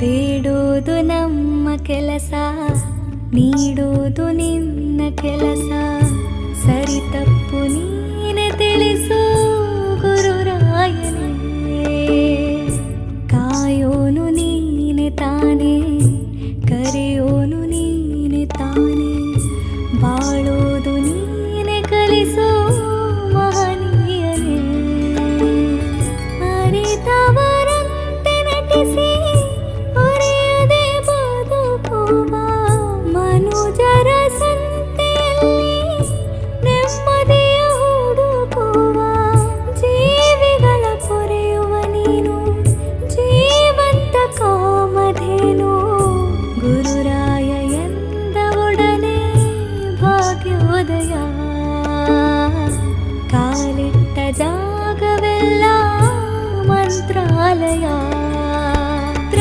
ಬೇಡೋದು ನಮ್ಮ ಕೆಲಸ, ನೀಡೋದು ನಿನ್ನ ಕೆಲಸ. ಸರಿ ತಪ್ಪು ನೀನೆ ತಿಳಿಸು ಗುರುರಾಯನೇ. ಕಾಯೋನು ನೀನೆ ತಾನೇ, ಕರೆಯೋನು ನೀನೆ ತಾನೇ. ಬಾಳೋ പാതയാ കാലിട്ട ജാഗവെല്ലാം മന്ത്രാലയാ.